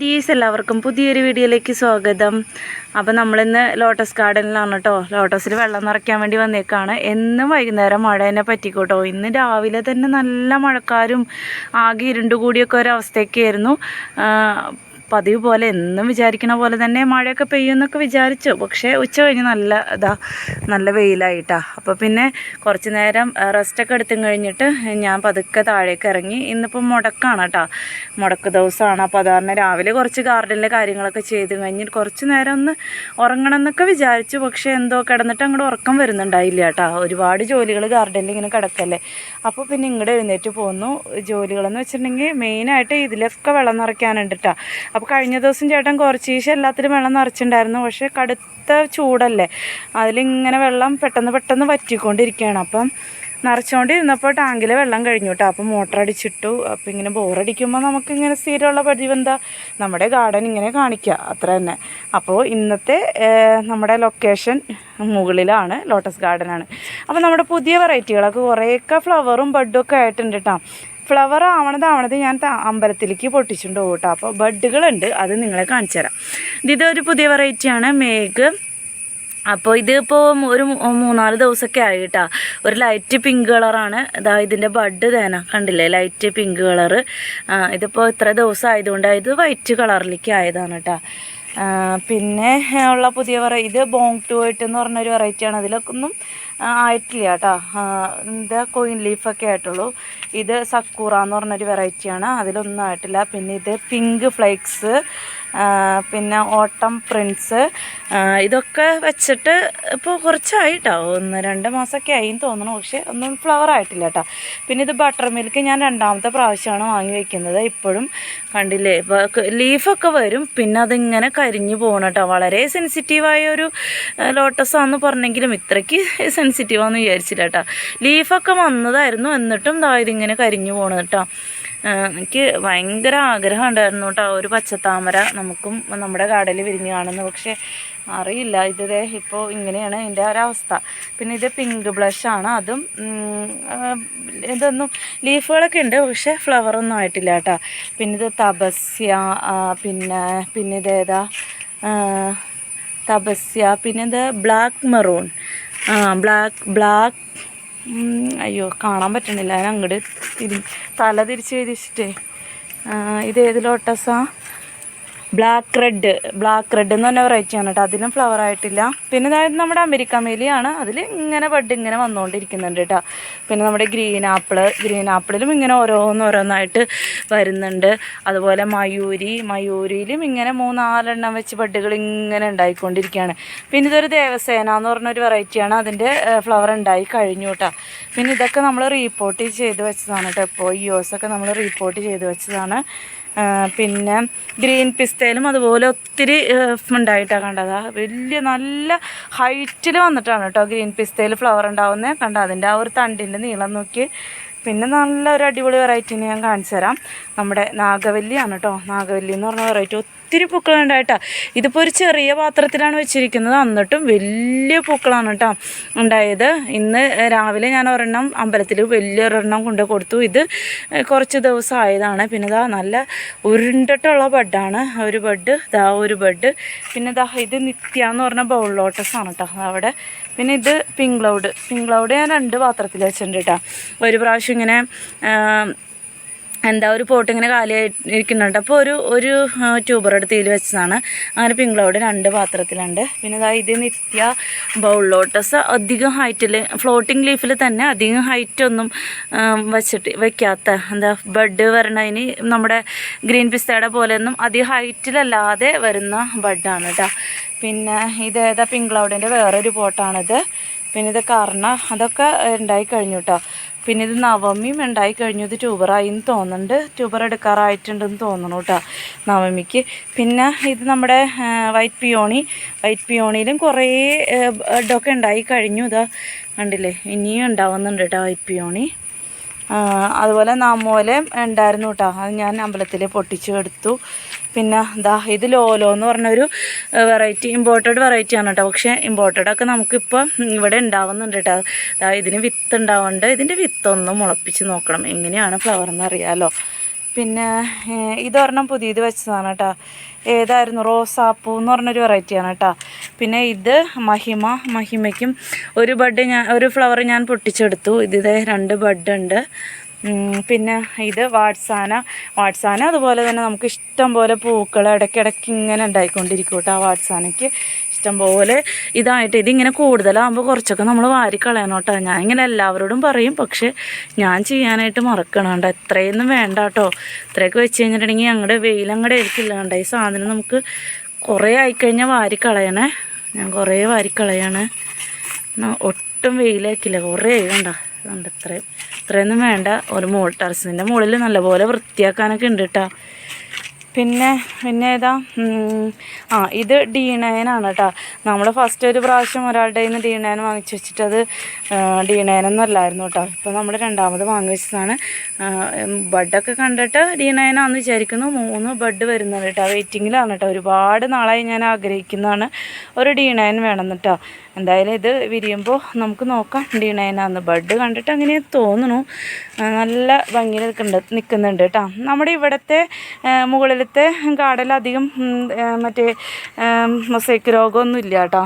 ഡീസ് എല്ലാവർക്കും പുതിയൊരു വീഡിയോയിലേക്ക് സ്വാഗതം. അപ്പോൾ നമ്മളിന്ന് ലോട്ടസ് ഗാർഡനിലാണ് കേട്ടോ ലോട്ടസിൽ വെള്ളം നിറയ്ക്കാൻ വേണ്ടി വന്നേക്കാണ്. എന്നും വൈകുന്നേരം മഴ തന്നെ പറ്റിക്കോട്ടോ. ഇന്ന് രാവിലെ തന്നെ നല്ല മഴക്കാരും ആകെ ഇരുണ്ടുകൂടിയൊക്കെ ഒരവസ്ഥയൊക്കെയായിരുന്നു. പതിവ് പോലെ എന്നും വിചാരിക്കണ പോലെ തന്നെ മഴയൊക്കെ പെയ്യുമെന്നൊക്കെ വിചാരിച്ചു. പക്ഷേ ഉച്ച കഴിഞ്ഞ് നല്ല ഇതാ നല്ല വെയിലായിട്ടാണ് അപ്പോൾ പിന്നെ കുറച്ച് നേരം റെസ്റ്റൊക്കെ എടുത്തും കഴിഞ്ഞിട്ട് ഞാൻ പതുക്കെ താഴേക്ക് ഇറങ്ങി. ഇന്നിപ്പോൾ മുടക്കാണ് കേട്ടോ. മുടക്ക് ദിവസമാണ് അപ്പോൾ അത് രാവിലെ കുറച്ച് ഗാർഡനിലെ കാര്യങ്ങളൊക്കെ ചെയ്ത് കഴിഞ്ഞിട്ട് കുറച്ച് നേരം ഒന്ന് ഉറങ്ങണം എന്നൊക്കെ വിചാരിച്ചു. പക്ഷേ എന്തോ കിടന്നിട്ട് അങ്ങോട്ട് ഉറക്കം വരുന്നുണ്ടായില്ല കേട്ടോ. ഒരുപാട് ജോലികൾ ഗാർഡനിൽ ഇങ്ങനെ കിടക്കല്ലേ. അപ്പോൾ പിന്നെ ഇങ്ങോട്ട് എഴുന്നേറ്റ് പോന്നു. ജോലികളെന്ന് വെച്ചിട്ടുണ്ടെങ്കിൽ മെയിനായിട്ട് ഇതിലൊക്കെ വെള്ളം നിറയ്ക്കാനുണ്ട് കേട്ടോ. അപ്പോൾ കഴിഞ്ഞ ദിവസം ചേട്ടൻ കുറച്ച് ശേഷം എല്ലാത്തിലും വെള്ളം നിറച്ചിട്ടുണ്ടായിരുന്നു. പക്ഷേ കടുത്ത ചൂടല്ലേ? അതിലിങ്ങനെ വെള്ളം പെട്ടെന്ന് പെട്ടെന്ന് വറ്റിക്കൊണ്ടിരിക്കുകയാണ്. അപ്പം നിറച്ചുകൊണ്ടിരുന്നപ്പോൾ ടാങ്കിലെ വെള്ളം കഴിഞ്ഞു കേട്ടോ. അപ്പോൾ മോട്ടർ അടിച്ചിട്ടു. അപ്പോൾ ഇങ്ങനെ ബോറടിക്കുമ്പോൾ നമുക്കിങ്ങനെ സ്ഥിരമുള്ള പതിവ് എന്താ? നമ്മുടെ ഗാർഡൻ ഇങ്ങനെ കാണിക്കുക അത്ര തന്നെ. അപ്പോൾ ഇന്നത്തെ നമ്മുടെ ലൊക്കേഷൻ മുകളിലാണ്. ലോട്ടസ് ഗാർഡനാണ്. അപ്പോൾ നമ്മുടെ പുതിയ വെറൈറ്റികളൊക്കെ കുറേയൊക്കെ ഫ്ലവറും ബഡും ഒക്കെ ആയിട്ടുണ്ട് കേട്ടോ. ഫ്ലവർ ആവണത് ആവണത് ഞാൻ അമ്പലത്തിലേക്ക് പൊട്ടിച്ചിട്ടുണ്ട് കേട്ടോ. അപ്പോൾ ബഡുകളുണ്ട് അത് നിങ്ങളെ കാണിച്ചു തരാം. ഇതൊരു പുതിയ വെറൈറ്റിയാണ് മേഘ്. അപ്പോൾ ഇതിപ്പോൾ ഒരു മൂന്നാൽ ദിവസമൊക്കെ ആയി കേട്ടോ. ഒരു ലൈറ്റ് പിങ്ക് കളറാണ് ഇതാ ഇതിന്റെ ബഡ് തേന കണ്ടില്ലേ? ലൈറ്റ് പിങ്ക് കളറ് ഇതിപ്പോൾ ഇത്ര ദിവസം ആയതുകൊണ്ട് ഇത് വൈറ്റ് കളറിലേക്ക് ആയതാണ് കേട്ടോ. പിന്നെ ഉള്ള പുതിയ വെറൈ ഇത് ബോങ് ടു വൈറ്റ് എന്ന് പറഞ്ഞൊരു വെറൈറ്റിയാണ് അതിലൊക്കെ ഒന്നും ആയിട്ടില്ല കേട്ടോ ഇത് കോയിൻ ലീഫൊക്കെ ആയിട്ടുള്ളൂ. ഇത് സക്കൂറ എന്ന് പറഞ്ഞൊരു വെറൈറ്റിയാണ് അതിലൊന്നും ആയിട്ടില്ല. പിന്നെ ഇത് പിങ്ക് ഫ്ലേക്സ് പിന്നെ ഓട്ടം പ്രിൻസ് ഇതൊക്കെ വെച്ചിട്ട് ഇപ്പോൾ കുറച്ചായി കേട്ടോ ഒന്ന് രണ്ട് മാസമൊക്കെ ആയി തോന്നുന്നു. പക്ഷേ ഒന്നും ഫ്ലവർ ആയിട്ടില്ല കേട്ടോ. പിന്നെ ഇത് ബട്ടർ മിൽക്ക് ഞാൻ രണ്ടാമത്തെ പ്രാവശ്യമാണ് വാങ്ങി വെക്കുന്നത്. ഇപ്പോഴും കണ്ടില്ലേ? ലീഫൊക്കെ വരും. പിന്നെ അതിങ്ങനെ കരിഞ്ഞു പോകണം കേട്ടോ. വളരെ സെൻസിറ്റീവായ ഒരു ലോട്ടസ് ആണെന്ന് പറഞ്ഞെങ്കിലും ഇത്രയ്ക്ക് സെൻസിറ്റീവാന്ന് വിചാരിച്ചില്ല കേട്ടോ. ലീഫൊക്കെ വന്നതായിരുന്നു. എന്നിട്ടും ഇതിങ്ങനെ കരിഞ്ഞു പോകണം കേട്ടോ. എനിക്ക് ഭയങ്കര ആഗ്രഹം ഉണ്ടായിരുന്നു കേട്ടോ ഒരു പച്ചത്താമര നമുക്കും നമ്മുടെ കാടയിൽ വിരിഞ്ഞ് കാണുന്നു. പക്ഷേ അറിയില്ല. ഇതേ ഇപ്പോൾ ഇങ്ങനെയാണ് ഇതിന്റെ ഒരവസ്ഥ പിന്നെ ഇത് പിങ്ക് ബ്ലഷാണ് അതും ഇതൊന്നും ലീഫുകളൊക്കെ ഉണ്ട്. പക്ഷേ ഫ്ലവറൊന്നും ആയിട്ടില്ല കേട്ടോ. പിന്നെ ഇത് തപസ്യ പിന്നെ പിന്നെ ഇതേതാ തപസ്യ. പിന്നെ ഇത് ബ്ലാക്ക് മെറൂൺ. ബ്ലാക്ക് ബ്ലാക്ക് അയ്യോ കാണാൻ പറ്റണില്ല ഞാൻ അങ്ങോട്ട് തിരി തല തിരിച്ച് എഴുതിച്ചിട്ടേ ഇത് ഏത് ലോട്ടസാ ബ്ലാക്ക് റെഡ് ബ്ലാക്ക് റെഡ് എന്ന് പറഞ്ഞ വെറൈറ്റി ആണ് കേട്ടോ. അതിലും ഫ്ലവർ ആയിട്ടില്ല. പിന്നെ അതായത് നമ്മുടെ അമേരിക്ക മേലിയാണ് അതിൽ ഇങ്ങനെ ബഡ് ഇങ്ങനെ വന്നുകൊണ്ടിരിക്കുന്നുണ്ട് കേട്ടോ. പിന്നെ നമ്മുടെ ഗ്രീൻ ആപ്പിൾ ഗ്രീൻ ആപ്പിളിലും ഇങ്ങനെ ഓരോന്നോരോന്നായിട്ട് വരുന്നുണ്ട്. അതുപോലെ മയൂരി മയൂരിയിലും ഇങ്ങനെ മൂന്നാലെണ്ണം വെച്ച് ബഡുകൾ ഇങ്ങനെ ഉണ്ടായിക്കൊണ്ടിരിക്കുകയാണ്. പിന്നെ ഇതൊരു ദേവസേന എന്ന് പറഞ്ഞൊരു വെറൈറ്റിയാണ് അതിന്റെ ഫ്ലവർ ഉണ്ടായി കഴിഞ്ഞു കേട്ടോ. പിന്നെ ഇതൊക്കെ നമ്മൾ റീപ്പോർട്ട് ചെയ്ത് വെച്ചതാണ് കേട്ടോ. ഇപ്പോൾ ഈ ഒക്കെ നമ്മൾ റീപ്പോർട്ട് ചെയ്ത് വെച്ചതാണ്. പിന്നെ ഗ്രീൻ പിസ്തയിലും അതുപോലെ ഒത്തിരി ഉണ്ടായിട്ടാണ് കണ്ടത്. വലിയ നല്ല ഹൈറ്റിൽ വന്നിട്ടാണ് കേട്ടോ ഗ്രീൻ പിസ്തയിൽ ഫ്ലവർ ഉണ്ടാവുന്നത് കണ്ട അതിന്റെ ആ ഒരു തണ്ടിന്റെ നീളം നോക്കി. പിന്നെ നല്ല ഒരു അടിപൊളി വെറൈറ്റിനെ ഞാൻ കാണിച്ചു തരാം നമ്മുടെ നാഗവല്ലിയാണ് കേട്ടോ. നാഗവല്ലി എന്ന് പറഞ്ഞ വെറൈറ്റി ഒത്തിരി പൂക്കളുണ്ടായിട്ടാ. ഇതിപ്പോൾ ഒരു ചെറിയ പാത്രത്തിലാണ് വെച്ചിരിക്കുന്നത്. എന്നിട്ടും വലിയ പൂക്കളാണ് കേട്ടോ ഉണ്ടായത്. ഇന്ന് രാവിലെ ഞാൻ ഒരെണ്ണം അമ്പലത്തിൽ വലിയൊരെണ്ണം കൊണ്ട് കൊടുത്തു. ഇത് കുറച്ച് ദിവസം ആയതാണ്. പിന്നെ ഇതാ നല്ല ഉരുണ്ടിട്ടുള്ള ബഡാണ്. ഒരു ബഡ് ഇതാ ഒരു ബഡ്. പിന്നെ ഇതാ ഇത് നിത്യ എന്ന് പറഞ്ഞ ബൗൾ ലോട്ടസാണ് കേട്ടോ അവിടെ. പിന്നെ ഇത് പിങ്ക് ക്ലൗഡ് പിങ്ക് ക്ലൗഡ് ഞാൻ രണ്ട് പാത്രത്തിൽ വെച്ചിട്ടുണ്ട് കേട്ടോ. ഒരു പ്രാവശ്യം ഇങ്ങനെ എന്താ ഒരു പോട്ട് ഇങ്ങനെ കാലിയായിരിക്കുന്നുണ്ട് അപ്പോൾ ഒരു ഒരു ട്യൂബർ എടുത്ത് ഇതിൽ വെച്ചതാണ്. അങ്ങനെ പിങ്ക്ളോട് രണ്ട് പാത്രത്തിലുണ്ട്. പിന്നെ ഇതാ ഇത് നിത്യ ബൗൾ ലോട്ടസ് അധികം ഹൈറ്റിൽ ഫ്ലോട്ടിംഗ് ലീഫിൽ തന്നെ അധികം ഹൈറ്റൊന്നും വെച്ചിട്ട് വെക്കാത്ത എന്താ ബഡ് വരണതിന് നമ്മുടെ ഗ്രീൻ പിസ്തയുടെ പോലെയൊന്നും അധികം ഹൈറ്റിലല്ലാതെ വരുന്ന ബഡാണ് കേട്ടോ പിന്നെ ഇത് ഏതാ വേറൊരു പോട്ടാണിത്. പിന്നെ ഇത് കർണ അതൊക്കെ ഉണ്ടായി കഴിഞ്ഞു കേട്ടോ പിന്നെ ഇത് നവമിയും ഉണ്ടായി കഴിഞ്ഞു. ഇത് ട്യൂബറായി എന്ന് തോന്നുന്നുണ്ട്. ട്യൂബർ എടുക്കാറായിട്ടുണ്ടെന്ന് തോന്നുന്നു കേട്ടോ നവമിക്ക്. പിന്നെ ഇത് നമ്മുടെ വൈറ്റ് പിയോണി. വൈറ്റ് പിയോണിയിലും കുറേ ബഡൊക്കെ ഉണ്ടായി കഴിഞ്ഞു. ഇതാ കണ്ടില്ലേ? ഇനിയും ഉണ്ടാവുന്നുണ്ട് കേട്ടോ വൈറ്റ് പിയോണി. അതുപോലെ നാമോലം ഉണ്ടായിരുന്നു കേട്ടോ അത് ഞാൻ അമ്പലത്തിൽ പൊട്ടിച്ചു എടുത്തു. പിന്നെ ദാ ഇത് ലോലോ എന്ന് പറഞ്ഞൊരു വെറൈറ്റി ഇമ്പോർട്ടഡ് വെറൈറ്റി ആണ് കേട്ടോ പക്ഷേ ഇമ്പോർട്ടഡ് ഒക്കെ നമുക്കിപ്പോൾ ഇവിടെ ഉണ്ടാവുന്നുണ്ട് കേട്ടോ ദാ ഇതിന് വിത്ത് ഉണ്ടാവുന്നുണ്ട്. ഇതിന്റെ വിത്തൊന്ന് മുളപ്പിച്ച് നോക്കണം. എങ്ങനെയാണ് ഫ്ലവർ എന്ന് അറിയാമല്ലോ പിന്നെ ഇതൊരെണ്ണം പുതിയത് വെച്ചതാണ് കേട്ടോ ഏതായിരുന്നു? റോസാപ്പൂ എന്ന് പറഞ്ഞൊരു വെറൈറ്റിയാണ് കേട്ടോ പിന്നെ ഇത് മഹിമ മഹിമയ്ക്കും ഒരു ബഡ് ഞാൻ ഒരു ഫ്ലവർ ഞാൻ പൊട്ടിച്ചെടുത്തു. ഇതേ രണ്ട് ബഡ് ഉണ്ട്. പിന്നെ ഇത് വാട്സാന വാട്സാന അതുപോലെ തന്നെ നമുക്ക് ഇഷ്ടം പോലെ പൂക്കൾ ഇടയ്ക്കിടയ്ക്ക് ഇങ്ങനെ ഉണ്ടായിക്കൊണ്ടിരിക്കും കേട്ടോ ആ വാട്സാനയ്ക്ക്. ഇഷ്ടം പോലെ ഇതായിട്ട് ഇതിങ്ങനെ കൂടുതലാകുമ്പോൾ കുറച്ചൊക്കെ നമ്മൾ വാരിക്കളയണം കേട്ടോ. ഞാൻ ഇങ്ങനെ എല്ലാവരോടും പറയും പക്ഷേ ഞാൻ ചെയ്യാനായിട്ട് മറക്കണം കേട്ടോ എത്രയൊന്നും വേണ്ട കേട്ടോ. ഇത്രയൊക്കെ വെച്ച് കഴിഞ്ഞിട്ടുണ്ടെങ്കിൽ ഞങ്ങളുടെ വെയിൽ അങ്ങോട്ട് കേട്ടോ ഈ സാധനം നമുക്ക് കുറേ ആയിക്കഴിഞ്ഞാൽ വാരിക്കളയണേ ഞാൻ കുറേ വാരിക്കളയാണ് ഒട്ടും വെയിലേക്കില്ല കുറേ ആയി കണ്ട? കണ്ട ഇത്രയും ഇത്രയൊന്നും വേണ്ട. ഒരു മോൾ ടെറസിന്റെ മുകളിൽ നല്ലപോലെ വൃത്തിയാക്കാനൊക്കെ ഉണ്ട് കേട്ടോ പിന്നെ പിന്നെ ഏതാ? ആ ഇത് ഡി നയനാണ് കേട്ടോ നമ്മൾ ഫസ്റ്റ് ഒരു പ്രാവശ്യം ഒരാളുടെ നിന്ന് ഡി നയൻ വാങ്ങിച്ചു വെച്ചിട്ട് അത് ഡി നയനൊന്നും അല്ലായിരുന്നു കേട്ടോ ഇപ്പോൾ നമ്മൾ രണ്ടാമത് വാങ്ങി വെച്ചതാണ്. ബഡൊക്കെ കണ്ടിട്ട് ഡി നയനാന്ന് വിചാരിക്കുന്നു. മൂന്ന് ബഡ് വരുന്നുണ്ട് കേട്ടോ വെയിറ്റിങ്ങിലാണ് കേട്ടോ ഒരുപാട് നാളായി ഞാൻ ആഗ്രഹിക്കുന്നതാണ് ഒരു ഡി നയൻ വേണം കേട്ടോ എന്തായാലും ഇത് വിരിയുമ്പോൾ നമുക്ക് നോക്കാം. ഡി നയനാന്ന് ബഡ് കണ്ടിട്ട് അങ്ങനെ തോന്നുന്നു. നല്ല ഭംഗിയിൽ നിൽക്കുന്നുണ്ട് നിൽക്കുന്നുണ്ട് കേട്ടോ. നമ്മുടെ ഇവിടുത്തെ മുകളിലത്തെ കാടലധികം മറ്റേ മൊസൈക്ക് രോഗമൊന്നും ഇല്ല കേട്ടോ.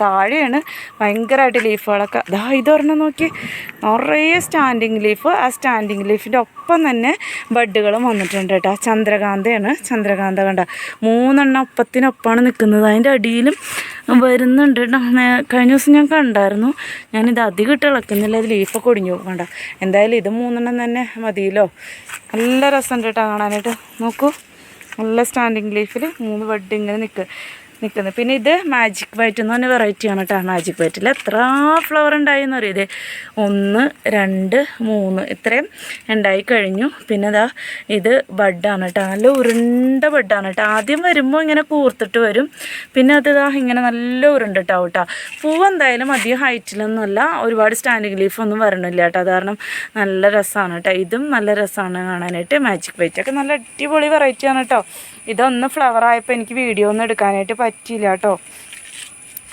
താഴെയാണ് ഭയങ്കരമായിട്ട് ലീഫുകളൊക്കെ. അതാ ഇതൊരെണ്ണം നോക്കി നിറയെ സ്റ്റാൻഡിങ് ലീഫ്. ആ സ്റ്റാൻഡിങ് ലീഫിന്റെ ഒപ്പം തന്നെ ബഡ്ഡുകളും വന്നിട്ടുണ്ട് കേട്ടോ. ചന്ദ്രകാന്തയാണ്. ചന്ദ്രകാന്ത കണ്ട മൂന്നെണ്ണം ഒപ്പത്തിനൊപ്പമാണ് നിൽക്കുന്നത്. അതിന്റെ അടിയിലും വരുന്നുണ്ട് ട്ടോ. കഴിഞ്ഞ ദിവസം ഞാൻ കണ്ടായിരുന്നു. ഞാനിത് അധികം ഇട്ട് ഇളക്കുന്നില്ല. അത് ലീഫൊക്കെ ഒടിഞ്ഞു വേണ്ട എന്തായാലും ഇത് മൂന്നെണ്ണം തന്നെ മതിയല്ലോ. നല്ല രസമുണ്ട് കേട്ടോ കാണാനായിട്ട്. നോക്കൂ. നല്ല സ്റ്റാൻഡിങ് ലീഫിൽ മൂന്ന് ബഡ് ഇങ്ങനെ നിൽക്കുക നിൽക്കുന്നത്. പിന്നെ ഇത് മാജിക് വൈറ്റ് എന്ന് പറഞ്ഞ വെറൈറ്റിയാണ് കേട്ടോ മാജിക് വൈറ്റിൽ എത്ര ഫ്ലവർ ഉണ്ടായി എന്ന് ഇത് ഒന്ന് രണ്ട് മൂന്ന് ഇത്രയും ഉണ്ടായി കഴിഞ്ഞു. പിന്നെ ഇതാ ഇത് ബഡാണ് കേട്ടോ നല്ല ഉരുണ്ട ബഡാണ് കേട്ടോ ആദ്യം വരുമ്പോൾ ഇങ്ങനെ കൂർത്തിട്ട് വരും. പിന്നെ അത് ഇതാ ഇങ്ങനെ നല്ല ഉരുണ്ടിട്ടാവും കേട്ടോ പൂവ് എന്തായാലും അധികം ഹൈറ്റിലൊന്നുമല്ല ഒരുപാട് സ്റ്റാൻഡിങ് ലീഫ് ഒന്നും വരണില്ല കേട്ടോ അത് കാരണം നല്ല രസമാണ് കേട്ടോ ഇതും നല്ല രസമാണ് കാണാനായിട്ട്. മാജിക് വൈറ്റ് ഒക്കെ നല്ല അടിപൊളി വെറൈറ്റിയാണ് കേട്ടോ ഇതൊന്ന് ഫ്ലവർ ആയപ്പോൾ എനിക്ക് വീഡിയോ ഒന്നും എടുക്കാനായിട്ട് പറ്റിയില്ല കേട്ടോ.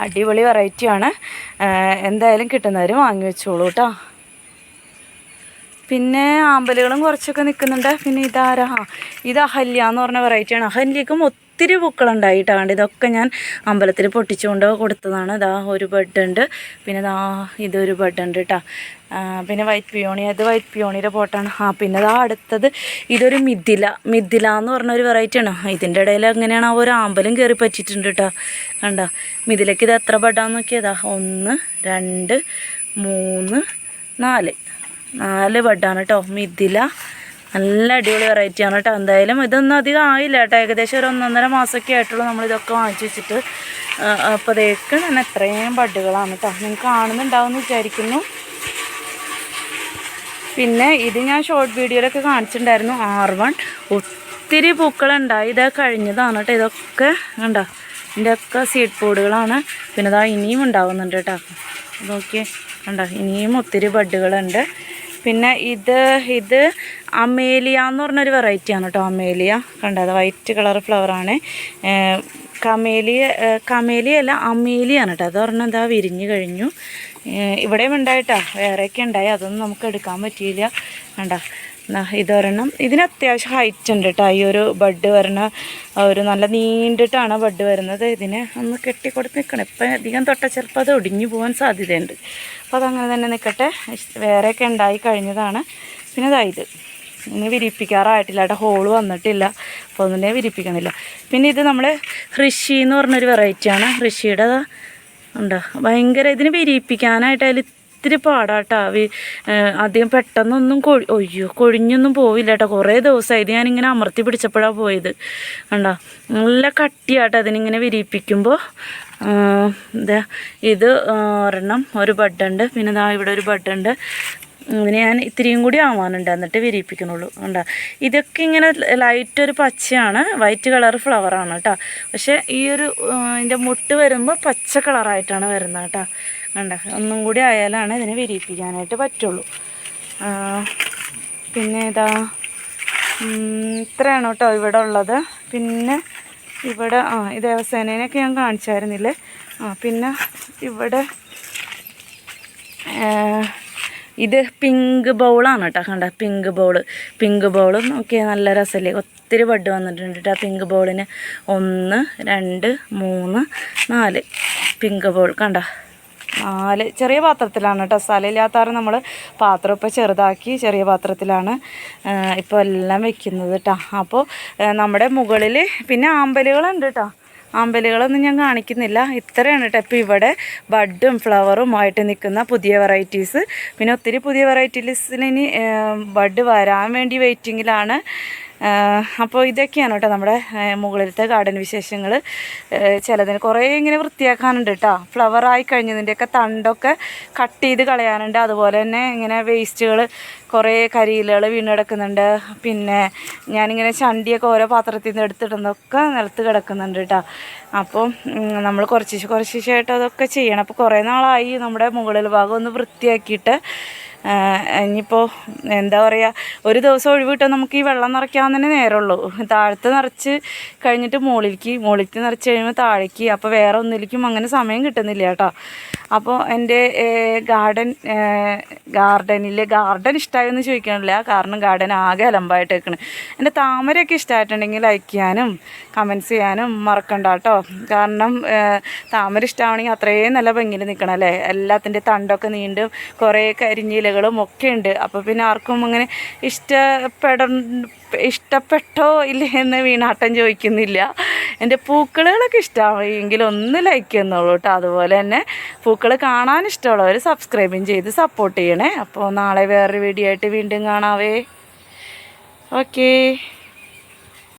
അടിപൊളി വെറൈറ്റിയാണ് എന്തായാലും കിട്ടുന്നവർ വാങ്ങി വെച്ചോളൂ കേട്ടോ. പിന്നെ ആമ്പലുകളും കുറച്ചൊക്കെ നിൽക്കുന്നുണ്ട് പിന്നെ ഇതാരാ? ഇത് അഹല്യ എന്ന് പറഞ്ഞ വെറൈറ്റിയാണ് അഹല്യക്കും ഒത്തിരി പൂക്കളുണ്ടായിട്ടാണ്. ഇതൊക്കെ ഞാൻ അമ്പലത്തിൽ പൊട്ടിച്ചുകൊണ്ട് കൊടുത്തതാണ്. ഇതാ ഒരു ബെഡ് ഉണ്ട്. പിന്നെ ഇതാ ഇതൊരു ബെഡ് ഉണ്ട് കേട്ടോ പിന്നെ വൈറ്റ് പിയോണി അത് വൈറ്റ് പിയോണിയുടെ പോട്ടാണ്. ആ പിന്നെ ഇതാ അടുത്തത് ഇതൊരു മിഥില. മിഥില എന്ന് പറഞ്ഞ ഒരു വെറൈറ്റിയാണ് ഇതിന്റെ ഇടയിൽ എങ്ങനെയാണ് ആ ഒരു ആമ്പലും കയറി പറ്റിയിട്ടുണ്ട് കേട്ടോ കണ്ട? മിഥിലയ്ക്ക് ഇത് എത്ര ബെഡാന്ന് നോക്കിയതാ ഒന്ന് രണ്ട് മൂന്ന് നാല്. നാല് ബെഡാണ് കേട്ടോ മിഥില നല്ല അടിപൊളി വെറൈറ്റി ആണ് കേട്ടോ എന്തായാലും ഇതൊന്നും അധികം ആയില്ല കേട്ടോ ഏകദേശം ഒരു ഒന്നൊന്നര മാസമൊക്കെ ആയിട്ടുള്ളൂ നമ്മളിതൊക്കെ വാങ്ങിച്ചു വെച്ചിട്ട്. അപ്പോഴേക്ക് തന്നെ എത്രയും ബഡുകളാണ് കേട്ടോ നിങ്ങൾക്ക് കാണുന്നുണ്ടാവും എന്ന് വിചാരിക്കുന്നു. പിന്നെ ഇത് ഞാൻ ഷോർട്ട് വീഡിയോയിലൊക്കെ കാണിച്ചിട്ടുണ്ടായിരുന്നു. R one. ഒത്തിരി പൂക്കളുണ്ടായി. ഇതാ കഴിഞ്ഞതാണ് കേട്ടോ ഇതൊക്കെ ഉണ്ടോ ഇതിന്റെ ഒക്കെ സീഡ് പോഡുകളാണ് പിന്നെ ഇതാ ഇനിയും ഉണ്ടാവുന്നുണ്ട് കേട്ടോ നോക്കിയേ. കണ്ടോ? ഇനിയും ഒത്തിരി ബഡുകളുണ്ട് പിന്നെ ഇത് ഇത് അമേലിയ എന്ന് പറഞ്ഞൊരു വെറൈറ്റിയാണ് കേട്ടോ അമേലിയ. കണ്ടോ? അത് വൈറ്റ് കളർ ഫ്ലവറാണ് കമേലിയ കമേലിയ അല്ല അമേലിയാണ് കേട്ടോ അത് പറഞ്ഞാൽ എന്താ വിരിഞ്ഞു കഴിഞ്ഞു. ഇവിടെയും ഉണ്ടായിട്ടാ. വേറെയൊക്കെ ഉണ്ടായി. അതൊന്നും നമുക്ക് എടുക്കാൻ പറ്റിയില്ല. കണ്ട? ഇതൊരെണ്ണം ഇതിന് അത്യാവശ്യം ഹൈറ്റ് ഉണ്ട് കേട്ടോ ഈ ഒരു ബഡ് വരണ ഒരു നല്ല നീണ്ടിട്ടാണ് ബഡ് വരുന്നത്. ഇതിന് ഒന്ന് കെട്ടിക്കൊടുത്ത് നിൽക്കണം. ഇപ്പം അധികം തൊട്ട ചിലപ്പോൾ അത് ഒടിഞ്ഞു പോകാൻ സാധ്യതയുണ്ട്. അപ്പോൾ അതങ്ങനെ തന്നെ നിൽക്കട്ടെ. വേറെയൊക്കെ ഉണ്ടായി കഴിഞ്ഞതാണ്. പിന്നെ അതായത് ഇനി വിരിപ്പിക്കാറായിട്ടില്ല. അവിടെ ഹോൾ വന്നിട്ടില്ല. അപ്പോൾ ഒന്നിനെ വിരിപ്പിക്കണില്ല. പിന്നെ ഇത് നമ്മൾ ഋഷി എന്ന് പറഞ്ഞൊരു വെറൈറ്റിയാണ് ഋഷിയുടെ ഉണ്ടോ? ഭയങ്കര ഇതിന് വിരിയിപ്പിക്കാനായിട്ട് അതിൽ ഇത്തിരി പാടാട്ടാ. വി ഏഹ് അധികം പെട്ടെന്നൊന്നും കൊഴി ഒയ്യോ കൊഴിഞ്ഞൊന്നും പോവില്ല കേട്ടോ കുറേ ദിവസമായി ഇത് ഞാനിങ്ങനെ അമർത്തി പിടിച്ചപ്പോഴാണ് പോയത്. കണ്ടോ? നല്ല കട്ടിയാട്ടോ അതിനിങ്ങനെ വിരിയിപ്പിക്കുമ്പോൾ ഇതാ ഒരെണ്ണം ഒരു ബഡുണ്ട് പിന്നെ ഇതാ ഇവിടെ ഒരു ബഡുണ്ട് ഇതിന് ഞാൻ ഇത്രയും കൂടി ആവാനുണ്ട് എന്നിട്ട് വിരിയിപ്പിക്കണുള്ളൂ. കണ്ടോ? ഇതൊക്കെ ഇങ്ങനെ ലൈറ്റ് ഒരു പച്ചയാണ്. വൈറ്റ് കളർ ഫ്ലവറാണ് കേട്ടോ. പക്ഷേ ഈ ഒരു ഇതിന്റെ മുട്ട് വരുമ്പോൾ പച്ച കളറായിട്ടാണ് വരുന്നത് കേട്ടോ. കണ്ട? ഒന്നും കൂടി ആയാലാണ് ഇതിനെ വിരിയിപ്പിക്കാനായിട്ട് പറ്റുള്ളൂ. പിന്നെ ഇതാ ഇത്രയാണ് കേട്ടോ ഇവിടെ ഉള്ളത്. പിന്നെ ഇവിടെ ആ ഈ ദേവസേനേനെയൊക്കെ ഞാൻ കാണിച്ചായിരുന്നില്ലേ? ആ പിന്നെ ഇവിടെ ഇത് പിങ്ക് ബൗളാണ് കേട്ടോ കണ്ട. പിങ്ക് ബൗൾ പിങ്ക് ബൗളും ഒക്കെ നല്ല രസമല്ലേ ഒത്തിരി ബഡ് വന്നിട്ടുണ്ട് കേട്ടോ പിങ്ക് ബൗളിന് ഒന്ന് രണ്ട് മൂന്ന് നാല് പിങ്ക് ബൗൾ കണ്ട? നാല് ചെറിയ പാത്രത്തിലാണ് കേട്ടോ സ്ഥലമില്ലാത്തവരെ നമ്മൾ പാത്രം ഇപ്പോൾ ചെറുതാക്കി ചെറിയ പാത്രത്തിലാണ് ഇപ്പോൾ എല്ലാം വെക്കുന്നത് കേട്ടോ അപ്പോൾ നമ്മുടെ മുകളിൽ പിന്നെ ആമ്പലുകളുണ്ട് കേട്ടോ ആമ്പലുകളൊന്നും ഞാൻ കാണിക്കുന്നില്ല. ഇത്രയാണ് കേട്ടോ ഇപ്പോൾ ഇവിടെ ബഡും ഫ്ലവറും ആയിട്ട് നിൽക്കുന്ന പുതിയ വെറൈറ്റീസ് പിന്നെ ഒത്തിരി പുതിയ വെറൈറ്റീസിന് ഇനി ബഡ് വരാൻ വേണ്ടി വെയിറ്റിങ്ങിലാണ് അപ്പോൾ ഇതൊക്കെയാണ് കേട്ടോ നമ്മുടെ മുകളിലത്തെ ഗാർഡൻ വിശേഷങ്ങൾ ചിലതിന് കുറേ ഇങ്ങനെ വൃത്തിയാക്കാനുണ്ട് കേട്ടോ. ഫ്ലവറായി കഴിഞ്ഞതിന്റെയൊക്കെ തണ്ടൊക്കെ കട്ട് ചെയ്ത് കളയാനുണ്ട്. അതുപോലെ തന്നെ ഇങ്ങനെ വേസ്റ്റുകൾ കുറേ കരിയിലുകൾ വീണ് കിടക്കുന്നുണ്ട്. പിന്നെ ഞാനിങ്ങനെ ചണ്ടിയൊക്കെ ഓരോ പാത്രത്തിൽ നിന്ന് എടുത്തിടുന്നതൊക്കെ നിലത്ത് കിടക്കുന്നുണ്ട് കേട്ടോ. അപ്പോൾ നമ്മൾ കുറച്ച് കുറച്ച് ആയിട്ട് അതൊക്കെ ചെയ്യണം. അപ്പോൾ കുറേ നാളായി നമ്മുടെ മുകളിൽ ഭാഗം ഒന്ന് വൃത്തിയാക്കിയിട്ട് ഇനിയിപ്പോൾ എന്താ പറയുക ഒരു ദിവസം ഒഴിവിട്ടാൽ നമുക്ക് ഈ വെള്ളം നിറയ്ക്കാൻ തന്നെ നേരമുള്ളൂ. താഴത്ത് നിറച്ച് കഴിഞ്ഞിട്ട് മുകളിലേക്ക് മുകളിലേക്ക് നിറച്ച് കഴിയുമ്പോൾ താഴേക്ക് അപ്പോൾ വേറെ ഒന്നിലേക്കും അങ്ങനെ സമയം കിട്ടുന്നില്ല കേട്ടോ. അപ്പോൾ എന്റെ ഗാർഡൻ ഗാർഡനിൽ ഗാർഡൻ ഇഷ്ടമായെന്ന് ചോദിക്കാനില്ല. കാരണം ഗാർഡൻ ആകെ അലമ്പായിട്ട് വെക്കണം എന്റെ താമരയൊക്കെ ഇഷ്ടമായിട്ടുണ്ടെങ്കിൽ ലൈക്ക് ചെയ്യാനും കമൻസ് ചെയ്യാനും മറക്കണ്ട കേട്ടോ. കാരണം താമര ഇഷ്ടമാണെങ്കിൽ അത്രയും നല്ല ഭംഗിയിൽ നിൽക്കണം അല്ലേ എല്ലാത്തിന്റെ തണ്ടൊക്കെ നീണ്ടും കുറേ കരിഞ്ഞിലകളും ഒക്കെ ഉണ്ട്. അപ്പോൾ പിന്നെ ആർക്കും അങ്ങനെ ഇഷ്ടപ്പെട ഇഷ്ടപ്പെട്ടോ ഇല്ലേ എന്ന് വീണാട്ടം ചോദിക്കുന്നില്ല. എന്റെ പൂക്കളുകളൊക്കെ ഇഷ്ടമായെങ്കിൽ ഒന്ന് ലൈക്ക് ചെയ്യുന്നുള്ളൂ കേട്ടോ അതുപോലെ തന്നെ പൂക്കൾ കാണാൻ ഇഷ്ടമുള്ളവർ സബ്സ്ക്രൈബും ചെയ്ത് സപ്പോർട്ട് ചെയ്യണേ. അപ്പോൾ നാളെ വേറൊരു വീഡിയോ ആയിട്ട് വീണ്ടും കാണാവേ. ഓക്കേ